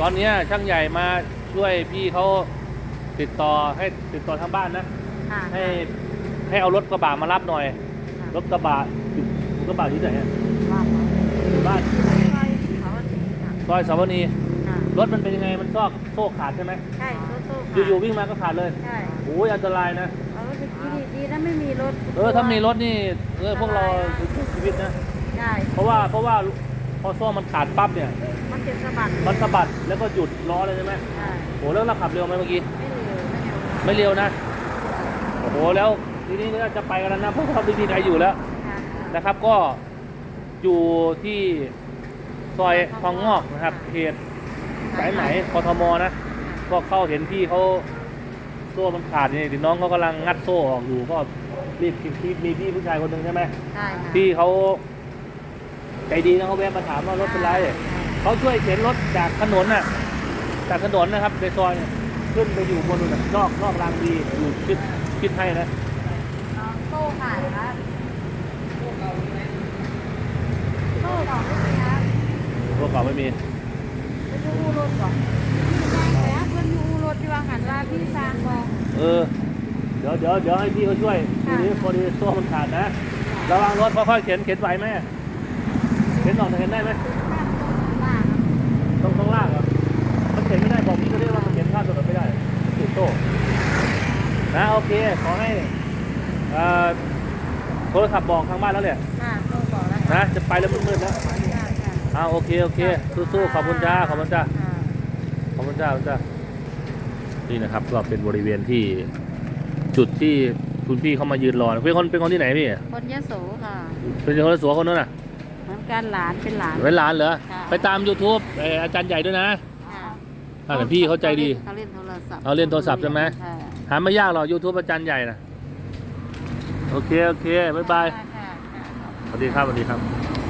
ตอนเนี้ยช่างใหญ่มาช่วยพี่เขาติดต่อให้ติดต่อทางบ้านนะ ค่ะให้ให้เอารถกระบะมารับหน่อยรถกระบะอยู่รถกระบะที่ไหนอะบ้านอยู่บ้านซอยเขาสิค่ะซอยสาวนีค่ะรถมันเป็นยังไงมันซอกโซ่ขาดใช่ไหมใช่สู้ๆค่ะอยู่ๆวิ่งมาก็ขาดเลยใช่โอ้ยอันตรายนะเออดีดีนะไม่มีรถเออถ้ามีรถนี่เออพวกเราชีวิตนะ ใช่เพราะว่าเพราะว่า พอโซ่มันขาดปั๊บเนี่ย มันจะสะบัดมันสะบัดแล้วก็หยุดล้อเลยใช่ไหมใช่โอ้แล้วเราขับเร็วไหมเมื่อกี้ ไม่เร็วไม่เร็วค่ะไม่เร็วนะ โอ้โหแล้วทีนี้ก็จะไปกันแล้วนะเพราะว่าไม่มีใครอยู่แล้วค่ะนะครับก็อยู่ที่ซอยคลองงอกนะครับเขตสายไหมกทมนะก็เข้าเห็นพี่เขาโซ่มันขาดนี่น้องเขากำลังงัดโซ่ออกอยู่ก็รีบพี่มีพี่ผู้ชายคนหนึ่งใช่ไหมใช่ค่ะพี่เขา ใจดีนะเขาแวะมาถามว่ารถเป็นไรเขาช่วยเข็นรถจากถนนน่ะ จากถนนนะครับในซอยเนี่ยขึ้นไปอยู่บนนู่นน่ะนอกนอกรางดีอยู่คิดคิดให้นะน้องโซ่ขาดครับโซ่ของไม่มีครับพวกเก่าไม่มีไปดูอูรถก่อนแล้เพื่อนอยู่อูรถที่ว่าหันว่าพี่สร้างบอกเออเดี๋ยวเดี๋ยวเดี๋ยวให้พี่เขาช่วยค่ะทีนี้พอดีโซ่มันขาดนะ ระวังรถค่อยๆเข็นเข็นไหวไหม เข็นออกจะเข็นได้ไหมข้ามต้นบ้าครับต้องต้องลากเหรอมันเข็นไม่ได้บอกพี่ก็ได้ว่ามันเข็นข้ามถนนไม่ได้ติดโซ่นะโอเค ขอให้เอ่อโทรศัพท์บอกทางบ้านแล้วแหละค่ะโซ่บอกแล้วนะจะไปแล้วมืดๆแล้วค่ะค่ะอ่าโอเคโอเค สู้ๆขอบคุณจ้าขอบคุณจ้าค่ะขอบคุณจ้าขอบคุณจ้านี่นะครับก็เป็นบริเวณที่จุดที่คุณพี่เขามายืนรอเป็นคนเป็นคนที่ไหนพี่ คนยโสค่ะ เป็นคนสวนคนนั้นน่ะ เหมือนกันหลานเป็นหลาน เป็นหลานเหรอ ค่ะ ไปตาม YouTube เอ่ออาจารย์ใหญ่ด้วยนะค่ะอ่าแต่พี่เขาใจดี เขาเล่นโทรศัพท์เอาเล่นโทรศัพท์ใช่ไหม ค่ะ หาไม่ยากหรอก YouTube อาจารย์ใหญ่นะโอเค โอเค บ๊ายบาย ค่ะค่ะ สวัสดีครับ สวัสดีครับ